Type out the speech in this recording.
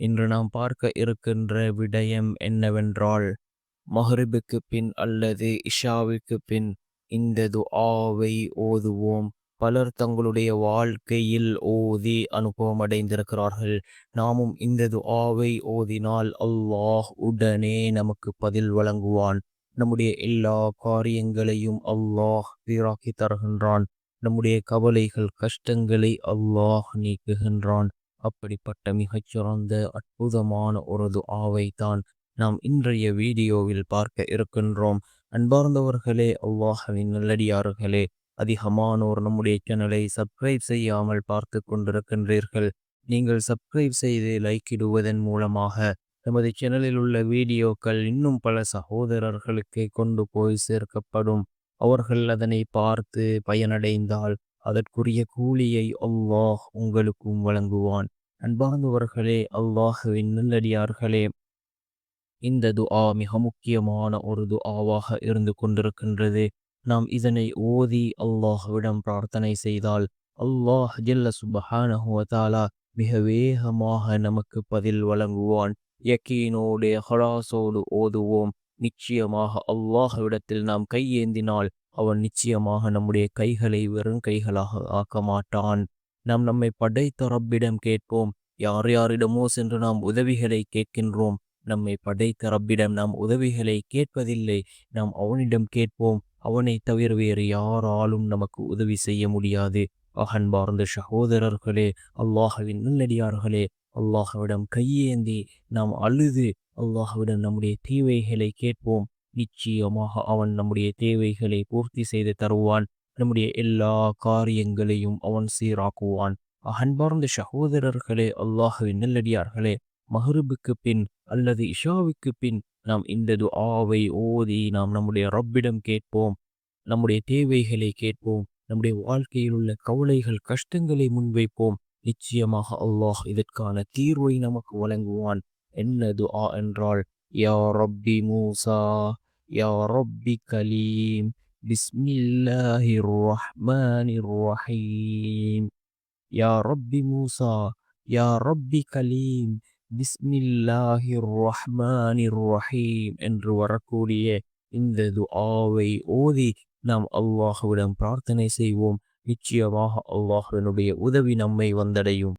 இன்று நாம் பார்க்க இருக்கின்ற விடயம் என்னவென்றால் மஹரிபுக்கு பின் அல்லது இஷாவுக்கு பின் இந்த துஆவை ஓதுவோம். பலர் தங்களுடைய வாழ்க்கையில் ஓதி அனுபவம் அடைந்திருக்கிறார்கள் நாமும் இந்த துஆவை ஓதினால் அல்லாஹ் உடனே நமக்கு பதில் வழங்குவான். நம்முடைய எல்லா காரியங்களையும் அல்லாஹ் சீராக்கி தருகின்றான். நம்முடைய கவலைகள் கஷ்டங்களை அல்லாஹ் நீக்குகின்றான். அப்படிப்பட்ட மிகச்சிறந்த அற்புதமான ஒரு துஆவை தான் நாம் இன்றைய வீடியோவில் பார்க்க இருக்கின்றோம். அன்பார்ந்தவர்களே அவ்வாஹவின் நல்லடியார்களே அதிகமானோர் நம்முடைய சேனலை சப்ஸ்கிரைப் செய்யாமல் பார்த்து கொண்டிருக்கின்றீர்கள். நீங்கள் சப்ஸ்கிரைப் செய்து லைக் இடுவதன் மூலமாக நமது சேனலில் உள்ள வீடியோக்கள் இன்னும் பல சகோதரர்களுக்கு கொண்டு போய் சேர்க்கப்படும். அவர்கள் அதனை பார்த்து பயனடைந்தால் அதற்குரிய கூலியை அல்லாஹ் உங்களுக்கும் வழங்குவான். அன்பார்ந்தவர்களே அல்லாஹுவின் நல்லடியார்களே இந்த துஆ மிக முக்கியமான ஒரு துஆவாக இருந்து கொண்டிருக்கின்றது. நாம் இதனை ஓதி அல்லாஹுவிடம் பிரார்த்தனை செய்தால் அல்லாஹ் ஜில்ல சுபஹானஹுவதாலா மிக வேகமாக நமக்கு பதில் வழங்குவான். யக்கீனோடு ஹராசோடு ஓதுவோம். நிச்சயமாக அல்லாஹ்விடத்தில் நாம் கையேந்தினால் அவன் நிச்சயமாக நம்முடைய கைகளை வெறும் கைகளாக ஆக்க மாட்டான். நாம் நம்மை படைத்த ரப்பிடம் கேட்போம். யார் யாரிடமோ சென்று நாம் உதவிகளை கேட்கின்றோம். நம்மை படைத்த ரப்பிடம் நாம் உதவிகளை கேட்பதில்லை. நாம் அவனிடம் கேட்போம். அவனை தவிர வேறு யாராலும் நமக்கு உதவி செய்ய முடியாது. அகன்பார்ந்த சகோதரர்களே அல்லாஹவின் நல்லடியார்களே அல்லாஹவிடம் கையேந்தி நாம் அழுது அல்லாஹ்விடம் நம்முடைய தீவைகளை கேட்போம். நிச்சயமாக அவன் நம்முடைய தேவைகளை பூர்த்தி செய்து தருவான். நம்முடைய எல்லா காரியங்களையும் அவன் சீராக்குவான். அன்பார்ந்த சகோதரர்களே அல்லாஹுவின் நல்லடியார்களே மஹருபுக்கு பின் அல்லது இஷாவுக்கு பின் நாம் இந்த ஆவை ஓதி நாம் நம்முடைய ரப்பிடம் கேட்போம். நம்முடைய தேவைகளை கேட்போம். நம்முடைய வாழ்க்கையில் உள்ள கவலைகள் கஷ்டங்களை முன்வைப்போம். நிச்சயமாக அல்லாஹ் இதற்கான தீர்வை நமக்கு வழங்குவான். என்ன துஆ என்றால் யா ரப்பி மூசா யா ரப்பி கலீம் பிஸ்மில்லாஹிர் ரஹ்மானிர் ரஹீம் யா ரப்பி மூசா யா ரப்பி கலீம் பிஸ்மில்லாஹிர் ரஹ்மானிர் ரஹீம் என்று வரக்கூடிய இந்த துஆவை ஓதி நாம் அல்லாஹுவிடம் பிரார்த்தனை செய்வோம் நிச்சயமாக அல்லாஹுவினுடைய உதவி நம்மை வந்தடையும்